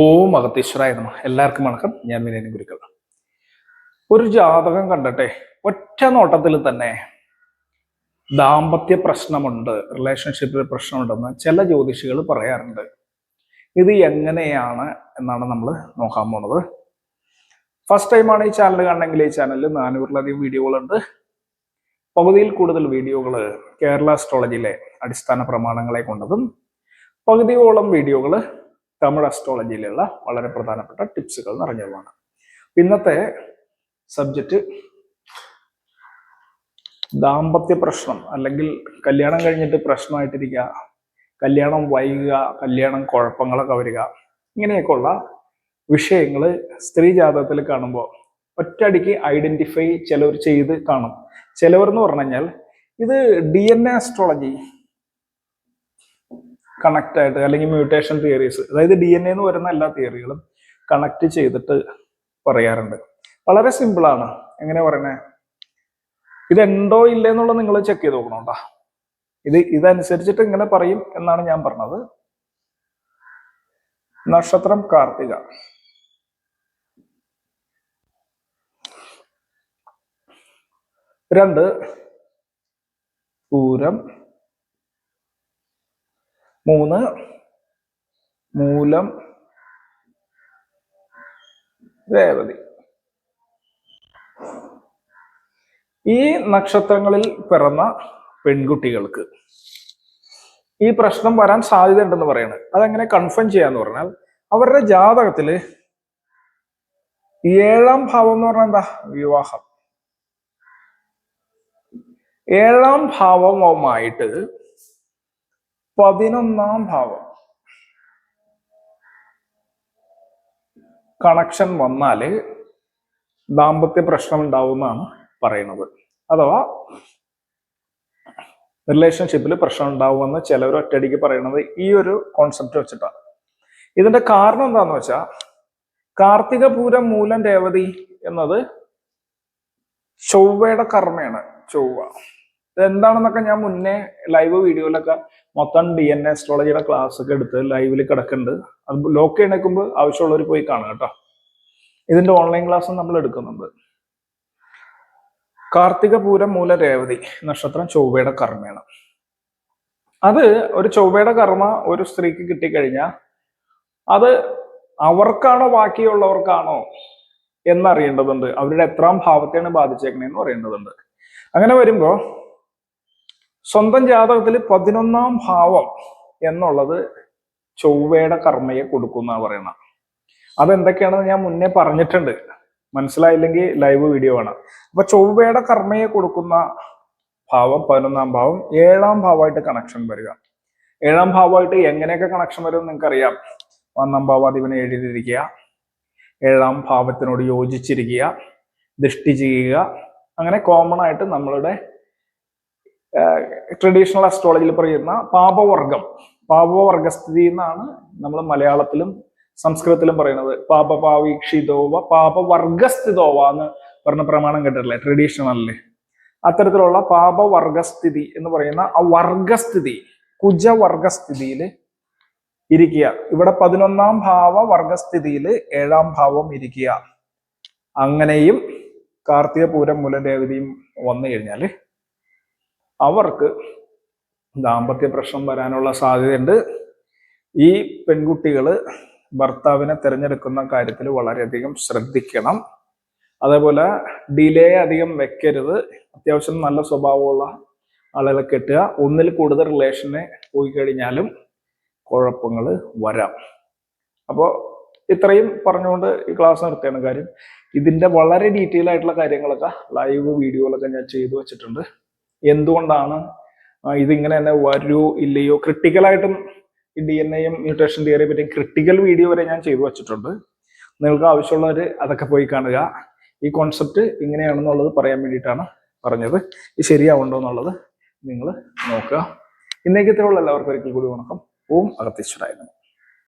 ഓം അഗത്തീശ്വരായ എല്ലാവർക്കും വണക്കം. ഞാൻ വിനയൻ ഗുരുക്കൾ ഒരു ജാതകം കണ്ടട്ടെ ഒറ്റ നോട്ടത്തിൽ തന്നെ ദാമ്പത്യ പ്രശ്നമുണ്ട് റിലേഷൻഷിപ്പിൽ പ്രശ്നമുണ്ടെന്ന് ചില ജ്യോതിഷികൾ പറയാറുണ്ട്. ഇത് എങ്ങനെയാണ് എന്നാണ് നമ്മൾ നോക്കാൻ പോണത്. ഫസ്റ്റ് ടൈമാണ് ഈ ചാനൽ കാണണമെങ്കിൽ ഈ ചാനലിൽ നാനൂറിലധികം വീഡിയോകളുണ്ട് പകുതിയിൽ കൂടുതൽ വീഡിയോകൾ കേരള അസ്ട്രോളജിയിലെ അടിസ്ഥാന പ്രമാണങ്ങളെ കൊണ്ടതും പകുതിയോളം വീഡിയോകൾ തമിഴ് അസ്ട്രോളജിയിലുള്ള വളരെ പ്രധാനപ്പെട്ട ടിപ്സുകൾ നിറഞ്ഞതുമാണ്. ഇന്നത്തെ സബ്ജക്റ്റ് ദാമ്പത്യ പ്രശ്നം അല്ലെങ്കിൽ കല്യാണം കഴിഞ്ഞിട്ട് പ്രശ്നമായിട്ടിരിക്കുക കല്യാണം വൈകുക കല്യാണം കുഴപ്പങ്ങളൊക്കെ വരിക ഇങ്ങനെയൊക്കെയുള്ള വിഷയങ്ങൾ സ്ത്രീ ജാതകത്തിൽ കാണുമ്പോൾ ഒറ്റയടിക്ക് ഐഡന്റിഫൈ ചിലവർ ചെയ്ത് കാണും. ചിലവർ എന്ന് പറഞ്ഞു കഴിഞ്ഞാൽ ഇത് D N A astrology connect ആയിട്ട് അല്ലെങ്കിൽ മ്യൂട്ടേഷൻ തിയറീസ് അതായത് ഡി എൻ എന്ന് വരുന്ന എല്ലാ തിയറികളും കണക്ട് ചെയ്തിട്ട് പറയാറുണ്ട്. വളരെ സിമ്പിളാണ് എങ്ങനെ പറയണേ ഇതുണ്ടോ ഇല്ല എന്നുള്ളത് നിങ്ങൾ ചെക്ക് ചെയ്ത് നോക്കണം കേട്ടോ. ഇത് ഇതനുസരിച്ചിട്ട് ഇങ്ങനെ പറയും എന്നാണ് ഞാൻ പറഞ്ഞത്. നക്ഷത്രം കാർത്തിക. രണ്ട്. പൂരം. മൂന്ന്. മൂലം. രേവതി. ഈ നക്ഷത്രങ്ങളിൽ പിറന്ന പെൺകുട്ടികൾക്ക് ഈ പ്രശ്നം വരാൻ സാധ്യത സാധ്യതയുണ്ടെന്ന് പറയുന്നത് അതെങ്ങനെ കൺഫേം ചെയ്യാന്ന് പറഞ്ഞാൽ അവരുടെ ജാതകത്തിൽ ഏഴാം ഭാവം എന്ന് പറഞ്ഞാൽ എന്താ? വിവാഹം. ഏഴാം ഭാവവുമായിട്ട് പതിനൊന്നാം ഭാവം. കണക്ഷൻ വന്നാൽ ദാമ്പത്യ പ്രശ്നം ഉണ്ടാവുമെന്നാണ് പറയുന്നത്. അഥവാ റിലേഷൻഷിപ്പിൽ പ്രശ്നം ഉണ്ടാവുമെന്ന് ചിലവർ ഒറ്റയടിക്ക് പറയുന്നത് ഈ ഒരു കോൺസെപ്റ്റ് വെച്ചിട്ടാണ്. ഇതിന്റെ കാരണം എന്താന്ന് വെച്ചാൽ കാർത്തിക പൂരം മൂലം രേവതി എന്നത് ചൊവ്വയുടെ കർമ്മയാണ്. ചൊവ്വ. ഇതെന്താണെന്നൊക്കെ ഞാൻ മുന്നേ ലൈവ് വീഡിയോയിലൊക്കെ മൊത്തം ഡി എൻ എ അസ്ട്രോളജിയുടെ ക്ലാസ് ഒക്കെ എടുത്ത് ലൈവിൽ കിടക്കുന്നുണ്ട് അത് ലോക്ക് ഇണക്കുമ്പോൾ ആവശ്യമുള്ളവർ പോയി കാണുക കേട്ടോ. ഇതിന്റെ ഓൺലൈൻ ക്ലാസ് നമ്മൾ എടുക്കുന്നുണ്ട്. കാർത്തിക പൂരം മൂല രേവതി നക്ഷത്രം ചൊവ്വയുടെ കർമ്മയാണ് അത് ഒരു ചൊവ്വയുടെ കർമ്മ ഒരു സ്ത്രീക്ക് കിട്ടിക്കഴിഞ്ഞാൽ അത് അവർക്കാണോ ബാക്കിയുള്ളവർക്കാണോ എന്നറിയേണ്ടതുണ്ട്. അവരുടെ എത്രാം ഭാവത്തെയാണ് ബാധിച്ചേക്കണേന്ന് അറിയേണ്ടതുണ്ട് അങ്ങനെ വരുമ്പോ സ്വന്തം ജാതകത്തിൽ പതിനൊന്നാം ഭാവം എന്നുള്ളത് ചൊവ്വയുടെ കർമ്മയെ കൊടുക്കുന്ന പറയണം അതെന്തൊക്കെയാണെന്ന് ഞാൻ മുന്നേ പറഞ്ഞിട്ടുണ്ട്. മനസ്സിലായില്ലെങ്കിൽ ലൈവ് വീഡിയോ ആണ്. അപ്പൊ ചൊവ്വയുടെ കർമ്മയെ കൊടുക്കുന്ന ഭാവം പതിനൊന്നാം ഭാവം ഏഴാം ഭാവമായിട്ട് കണക്ഷൻ വരിക. ഏഴാം ഭാവമായിട്ട് എങ്ങനെയൊക്കെ കണക്ഷൻ വരും നിങ്ങൾക്കറിയാം. ഒന്നാം ഭാവാധിപനെ എഴുതിയിരിക്കുക. ഏഴാം ഭാവത്തിനോട് യോജിച്ചിരിക്കുക. ദൃഷ്ടി ചെയ്യുക. അങ്ങനെ കോമൺ ആയിട്ട് നമ്മളുടെ ട്രഡീഷണൽ അസ്ട്രോളജിയിൽ പറയുന്ന പാപവർഗം. പാപവർഗസ്ഥിതി എന്നാണ് നമ്മൾ മലയാളത്തിലും സംസ്കൃതത്തിലും പറയുന്നത്. പാപപാവീക്ഷിതോവ പാപവർഗസ്ഥിതോവ എന്ന് പറഞ്ഞ പ്രമാണം കേട്ടിട്ടില്ലേ? ട്രഡീഷണലിൽ അത്തരത്തിലുള്ള പാപവർഗസ്ഥിതി എന്ന് പറയുന്ന ആ വർഗസ്ഥിതി കുജവർഗസ്ഥിതിയിൽ ഇരിക്കുക. ഇവിടെ പതിനൊന്നാം ഭാവ വർഗസ്ഥിതിയിൽ ഏഴാം ഭാവം ഇരിക്കുക. അങ്ങനെയും കാർത്തിക പൂരം മുലരേവതിയും വന്നു കഴിഞ്ഞാൽ അവർക്ക് ദാമ്പത്യ പ്രശ്നം വരാനുള്ള സാധ്യതയുണ്ട്. ഈ പെൺകുട്ടികൾ ഭർത്താവിനെ തിരഞ്ഞെടുക്കുന്ന കാര്യത്തിൽ വളരെയധികം ശ്രദ്ധിക്കണം. അതേപോലെ ഡിലേ അധികം വെക്കരുത്. അത്യാവശ്യം നല്ല സ്വഭാവമുള്ള ആളുകളെ കെട്ടുക. ഒന്നിൽ കൂടുതൽ റിലേഷനെ പോയി കഴിഞ്ഞാലും കുഴപ്പങ്ങൾ വരാം. അപ്പോൾ ഇത്രയും പറഞ്ഞുകൊണ്ട് ഈ ക്ലാസ് നിർത്തിയാണ് കാര്യം ഇതിന്റെ വളരെ ഡീറ്റെയിൽ ആയിട്ടുള്ള കാര്യങ്ങളൊക്കെ ലൈവ് വീഡിയോകളൊക്കെ ഞാൻ ചെയ്തു വെച്ചിട്ടുണ്ട്. എന്തുകൊണ്ടാണ് ഇതിങ്ങനെ തന്നെ വരൂ ഇല്ലയോ? ക്രിട്ടിക്കലായിട്ടും ഈ ഡി എൻ എയും മ്യൂട്ടേഷൻ തിയറിയെ പറ്റി ക്രിട്ടിക്കൽ വീഡിയോ വരെ ഞാൻ ചെയ്തു വെച്ചിട്ടുണ്ട്. നിങ്ങൾക്ക് ആവശ്യമുള്ളവർ അതൊക്കെ പോയി കാണുക. ഈ കോൺസെപ്റ്റ് ഇങ്ങനെയാണെന്നുള്ളത് പറയാൻ വേണ്ടിയിട്ടാണ് പറഞ്ഞത്. ഇത് ശരിയാവുണ്ടോ എന്നുള്ളത് നിങ്ങൾ നോക്കുക. ഇന്നേക്കത്തെ ഉള്ള എല്ലാവർക്കും ഒരിക്കൽ കൂടി വണക്കം. ഓം നമഃ.